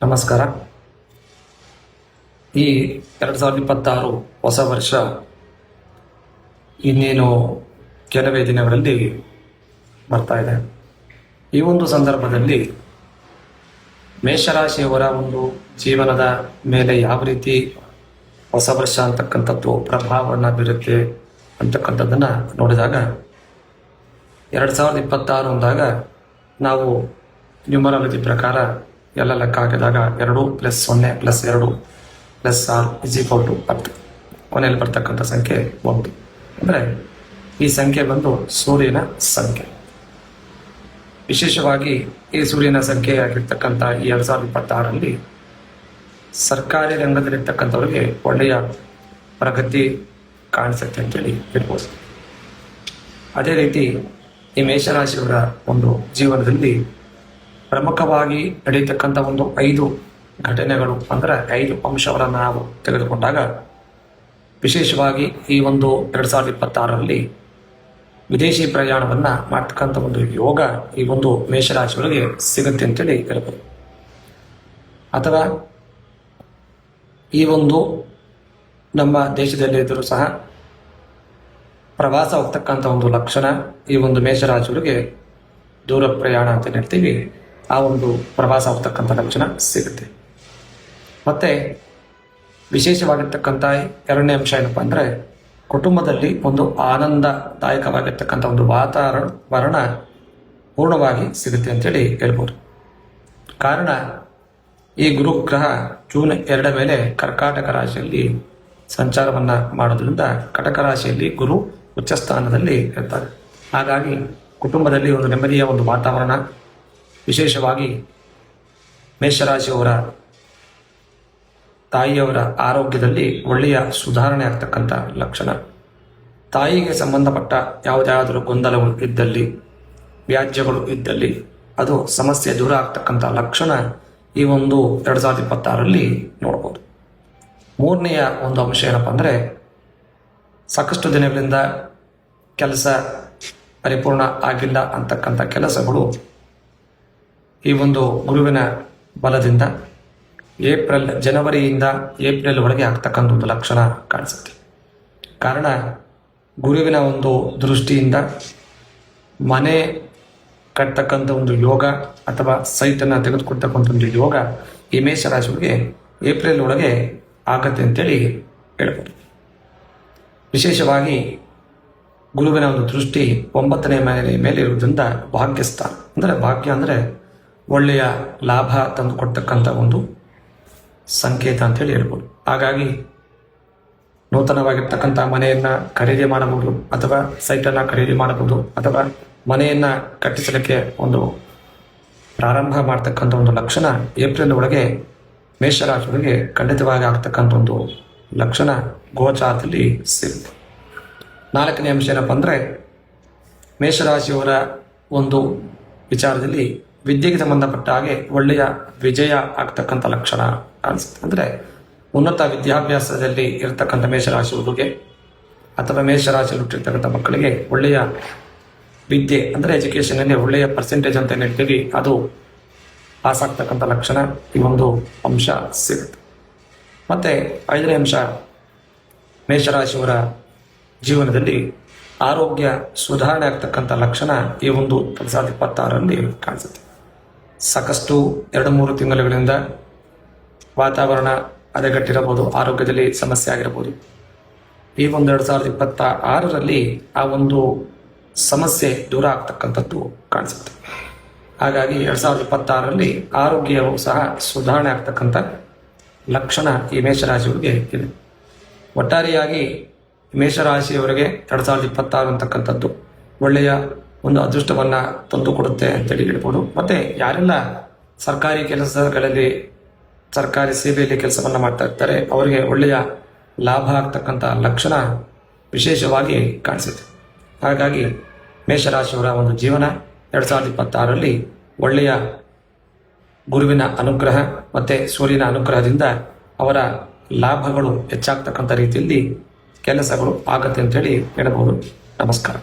ನಮಸ್ಕಾರ. ಈ ಎರಡು ಸಾವಿರದ ಇಪ್ಪತ್ತಾರು ಹೊಸ ವರ್ಷ ಇನ್ನೇನು ಕೆಲವೇ ದಿನಗಳಲ್ಲಿ ಬರ್ತಾ ಇದೆ. ಈ ಒಂದು ಸಂದರ್ಭದಲ್ಲಿ ಮೇಷರಾಶಿಯವರ ಒಂದು ಜೀವನದ ಮೇಲೆ ಯಾವ ರೀತಿ ಹೊಸ ವರ್ಷ ಅಂತಕ್ಕಂಥದ್ದು ಪ್ರಭಾವವನ್ನು ಬೀರುತ್ತೆ ಅಂತಕ್ಕಂಥದ್ದನ್ನು ನೋಡಿದಾಗ ಎರಡು ಸಾವಿರದ ಇಪ್ಪತ್ತಾರು ಅಂದಾಗ ನಾವು ನ್ಯೂಮರಾಲಜಿ ಪ್ರಕಾರ ಎಲ್ಲ ಲೆಕ್ಕ ಹಾಕಿದಾಗ ಎರಡು ಪ್ಲಸ್ ಸೊನ್ನೆ ಪ್ಲಸ್ ಎರಡು ಪ್ಲಸ್ ಆರು ಇಸ್ ಈಕ್ವಲ್ ಟು ಹತ್ತು. ಕೊನೆಯಲ್ಲಿ ಬರ್ತಕ್ಕಂಥ ಸಂಖ್ಯೆ ಒಂದು. ಅಂದರೆ ಈ ಸಂಖ್ಯೆ ಬಂದು ಸೂರ್ಯನ ಸಂಖ್ಯೆ. ವಿಶೇಷವಾಗಿ ಈ ಸೂರ್ಯನ ಸಂಖ್ಯೆ ಆಗಿರ್ತಕ್ಕಂಥ ಈ ಎರಡು ಸಾವಿರದ ಇಪ್ಪತ್ತಾರರಲ್ಲಿ ಸರ್ಕಾರಿ ರಂಗದಲ್ಲಿರ್ತಕ್ಕಂಥವ್ರಿಗೆ ಒಳ್ಳೆಯ ಪ್ರಗತಿ ಕಾಣಿಸುತ್ತೆ ಅಂತೇಳಿ ಹೇಳ್ಬೋದು. ಅದೇ ರೀತಿ ಈ ಮೇಷರಾಶಿಯವರ ಒಂದು ಜೀವನದಲ್ಲಿ ಪ್ರಮುಖವಾಗಿ ನಡೆಯತಕ್ಕಂಥ ಒಂದು ಐದು ಘಟನೆಗಳು, ಅಂದರೆ ಐದು ಅಂಶಗಳನ್ನು ನಾವು ತೆಗೆದುಕೊಂಡಾಗ ವಿಶೇಷವಾಗಿ ಈ ಒಂದು ಎರಡು ಸಾವಿರದ ಇಪ್ಪತ್ತಾರರಲ್ಲಿ ವಿದೇಶಿ ಪ್ರಯಾಣವನ್ನು ಮಾಡ್ತಕ್ಕಂಥ ಒಂದು ಯೋಗ ಈ ಒಂದು ಮೇಷರಾಶಿಗಳಿಗೆ ಸಿಗುತ್ತೆ ಅಂತೇಳಿ ಹೇಳ್ಬೋದು. ಅಥವಾ ಈ ಒಂದು ನಮ್ಮ ದೇಶದಲ್ಲಿ ಇದ್ದರೂ ಸಹ ಪ್ರವಾಸ ಹೋಗ್ತಕ್ಕಂಥ ಒಂದು ಲಕ್ಷಣ ಈ ಒಂದು ಮೇಷರಾಶಿಗಳಿಗೆ ದೂರ ಪ್ರಯಾಣ ಅಂತ ಹೇಳ್ತೀವಿ. ಆ ಒಂದು ಪ್ರವಾಸ ಆಗ್ತಕ್ಕಂಥ ಲಕ್ಷಣ ಸಿಗುತ್ತೆ. ಮತ್ತೆ ವಿಶೇಷವಾಗಿರ್ತಕ್ಕಂಥ ಎರಡನೇ ಅಂಶ ಏನಪ್ಪ ಅಂದರೆ ಕುಟುಂಬದಲ್ಲಿ ಒಂದು ಆನಂದದಾಯಕವಾಗಿರ್ತಕ್ಕಂಥ ಒಂದು ವಾತಾವರಣ, ವರಣ ಪೂರ್ಣವಾಗಿ ಸಿಗುತ್ತೆ ಅಂತೇಳಿ ಹೇಳ್ಬೋದು. ಕಾರಣ ಈ ಗುರುಗ್ರಹ ಜೂನ್ ಎರಡ ಮೇಲೆ ಕರ್ಕಾಟಕ ರಾಶಿಯಲ್ಲಿ ಸಂಚಾರವನ್ನ ಮಾಡೋದ್ರಿಂದ ಕಟಕ ರಾಶಿಯಲ್ಲಿ ಗುರು ಉಚ್ಚ ಸ್ಥಾನದಲ್ಲಿ ಇರ್ತಾರೆ. ಹಾಗಾಗಿ ಕುಟುಂಬದಲ್ಲಿ ಒಂದು ನೆಮ್ಮದಿಯ ಒಂದು ವಾತಾವರಣ ವಿಶೇಷವಾಗಿ ಮೇಷರಾಶಿಯವರ ತಾಯಿಯವರ ಆರೋಗ್ಯದಲ್ಲಿ ಒಳ್ಳೆಯ ಸುಧಾರಣೆ ಆಗ್ತಕ್ಕಂಥ ಲಕ್ಷಣ. ತಾಯಿಗೆ ಸಂಬಂಧಪಟ್ಟ ಯಾವುದಾದರೂ ಗೊಂದಲಗಳು ಇದ್ದಲ್ಲಿ, ವ್ಯಾಜ್ಯಗಳು ಇದ್ದಲ್ಲಿ, ಅದು ಸಮಸ್ಯೆ ದೂರ ಆಗ್ತಕ್ಕಂಥ ಲಕ್ಷಣ ಈ ಒಂದು ಎರಡು ಸಾವಿರದ ಇಪ್ಪತ್ತಾರರಲ್ಲಿ ನೋಡ್ಬೋದು. ಮೂರನೆಯ ಒಂದು ಅಂಶ ಏನಪ್ಪ ಅಂದರೆ, ಸಾಕಷ್ಟು ದಿನಗಳಿಂದ ಕೆಲಸ ಪರಿಪೂರ್ಣ ಆಗಿಲ್ಲ ಅಂತಕ್ಕಂಥ ಕೆಲಸಗಳು ಈ ಒಂದು ಗುರುವಿನ ಬಲದಿಂದ ಏಪ್ರಿಲ್, ಜನವರಿಯಿಂದ ಏಪ್ರಿಲ್ ಒಳಗೆ ಆಗ್ತಕ್ಕಂಥ ಒಂದು ಲಕ್ಷಣ ಕಾಣಿಸುತ್ತೆ. ಕಾರಣ, ಗುರುವಿನ ಒಂದು ದೃಷ್ಟಿಯಿಂದ ಮನೆ ಕಟ್ತಕ್ಕಂಥ ಒಂದು ಯೋಗ ಅಥವಾ ಸೈಟನ್ನು ತೆಗೆದುಕೊಡ್ತಕ್ಕಂಥ ಒಂದು ಯೋಗ ಈ ಮೇಷರಾಶಿಗೆ ಏಪ್ರಿಲ್ ಒಳಗೆ ಆಗತ್ತೆ ಅಂತೇಳಿ ಹೇಳ್ಬೋದು. ವಿಶೇಷವಾಗಿ ಗುರುವಿನ ಒಂದು ದೃಷ್ಟಿ ಒಂಬತ್ತನೇ ಮನೆ ಮೇಲೆ ಇರುವುದರಿಂದ ಭಾಗ್ಯಸ್ಥಾನ. ಅಂದರೆ ಭಾಗ್ಯ ಅಂದರೆ ಒಳ್ಳೆಯ ಲಾಭ ತಂದು ಕೊಡ್ತಕ್ಕಂಥ ಒಂದು ಸಂಕೇತ ಅಂತೇಳಿ ಹೇಳ್ಬೋದು. ಹಾಗಾಗಿ ನೂತನವಾಗಿರ್ತಕ್ಕಂಥ ಮನೆಯನ್ನ ಖರೀದಿ ಮಾಡಬಹುದು ಅಥವಾ ಸೈಟನ್ನು ಖರೀದಿ ಮಾಡಬಹುದು ಅಥವಾ ಮನೆಯನ್ನ ಕಟ್ಟಿಸಲಿಕ್ಕೆ ಒಂದು ಪ್ರಾರಂಭ ಮಾಡ್ತಕ್ಕಂಥ ಒಂದು ಲಕ್ಷಣ ಏಪ್ರಿಲ್ ಒಳಗೆ ಮೇಷರಾಶಿಗಳಿಗೆ ಖಂಡಿತವಾಗಿ ಆಗ್ತಕ್ಕಂಥ ಒಂದು ಲಕ್ಷಣ ಗೋಚಾರದಲ್ಲಿ ಸಿಗುತ್ತೆ. ನಾಲ್ಕನೇ ಅಂಶ ಏನಪ್ಪ ಅಂದರೆ ಮೇಷರಾಶಿಯವರ ಒಂದು ವಿಚಾರದಲ್ಲಿ ವಿದ್ಯೆಗೆ ಸಂಬಂಧಪಟ್ಟ ಹಾಗೆ ಒಳ್ಳೆಯ ವಿಜಯ ಆಗ್ತಕ್ಕಂಥ ಲಕ್ಷಣ ಕಾಣಿಸುತ್ತೆ. ಅಂದರೆ ಉನ್ನತ ವಿದ್ಯಾಭ್ಯಾಸದಲ್ಲಿ ಇರತಕ್ಕಂಥ ಮೇಷರಾಶಿಯವರಿಗೆ ಅಥವಾ ಮೇಷರಾಶಿಯಲ್ಲಿ ಹುಟ್ಟಿರ್ತಕ್ಕಂಥ ಮಕ್ಕಳಿಗೆ ಒಳ್ಳೆಯ ವಿದ್ಯೆ ಅಂದರೆ ಎಜುಕೇಷನಲ್ಲಿ ಒಳ್ಳೆಯ ಪರ್ಸೆಂಟೇಜ್ ಅಂತ ಹೇಳ್ತೀವಿ ಅದು ಪಾಸ್ ಆಗ್ತಕ್ಕಂಥ ಲಕ್ಷಣ ಈ ಒಂದು ಅಂಶ ಸಿಗುತ್ತೆ. ಮತ್ತು ಐದನೇ ಅಂಶ, ಮೇಷರಾಶಿಯವರ ಜೀವನದಲ್ಲಿ ಆರೋಗ್ಯ ಸುಧಾರಣೆ ಆಗ್ತಕ್ಕಂಥ ಲಕ್ಷಣ ಈ ಒಂದು ಸಾವಿರದ ಇಪ್ಪತ್ತಾರರಲ್ಲಿ ಕಾಣಿಸುತ್ತೆ. ಸಾಕಷ್ಟು ಎರಡು ಮೂರು ತಿಂಗಳುಗಳಿಂದ ವಾತಾವರಣ ಅದಗಟ್ಟಿರಬಹುದು ಆರೋಗ್ಯದಲ್ಲಿ ಸಮಸ್ಯೆ ಆಗಿರಬಹುದು. ಈ ಒಂದು ಎರಡು ಸಾವಿರದ ಇಪ್ಪತ್ತ ಆರರಲ್ಲಿ ಆ ಒಂದು ಸಮಸ್ಯೆ ದೂರ ಆಗ್ತಕ್ಕಂಥದ್ದು ಕಾಣಿಸುತ್ತೆ. ಹಾಗಾಗಿ ಎರಡು ಸಾವಿರದ ಇಪ್ಪತ್ತಾರರಲ್ಲಿ ಆರೋಗ್ಯವು ಸಹ ಸುಧಾರಣೆ ಆಗ್ತಕ್ಕಂಥ ಲಕ್ಷಣ ಈ ಮೇಷರಾಶಿಯವರಿಗೆ ಇದೆ. ಒಟ್ಟಾರೆಯಾಗಿ ಮೇಷರಾಶಿಯವರಿಗೆ ಎರಡು ಸಾವಿರದ ಇಪ್ಪತ್ತಾರು ಅಂತಕ್ಕಂಥದ್ದು ಒಳ್ಳೆಯ ಒಂದು ಅದೃಷ್ಟವನ್ನ ತಂದು ಕೊಡುತ್ತೆ ಅಂತೇಳಿ ಹೇಳ್ಬೋದು. ಮತ್ತೆ ಯಾರೆಲ್ಲ ಸರ್ಕಾರಿ ಕೆಲಸಗಳಲ್ಲಿ ಸರ್ಕಾರಿ ಸೇವೆಯಲ್ಲಿ ಕೆಲಸವನ್ನ ಮಾಡ್ತಾ ಇರ್ತಾರೆ, ಅವರಿಗೆ ಒಳ್ಳೆಯ ಲಾಭ ಆಗ್ತಕ್ಕಂಥ ಲಕ್ಷಣ ವಿಶೇಷವಾಗಿ ಕಾಣಿಸುತ್ತೆ. ಹಾಗಾಗಿ ಮೇಷರಾಶಿಯವರ ಒಂದು ಜೀವನ ಎರಡು ಸಾವಿರದ ಇಪ್ಪತ್ತಾರರಲ್ಲಿ ಒಳ್ಳೆಯ ಗುರುವಿನ ಅನುಗ್ರಹ ಮತ್ತೆ ಸೂರ್ಯನ ಅನುಗ್ರಹದಿಂದ ಅವರ ಲಾಭಗಳು ಹೆಚ್ಚಾಗ್ತಕ್ಕಂಥ ರೀತಿಯಲ್ಲಿ ಕೆಲಸಗಳು ಆಗತ್ತೆ ಅಂತೇಳಿ ಹೇಳಬಹುದು. ನಮಸ್ಕಾರ.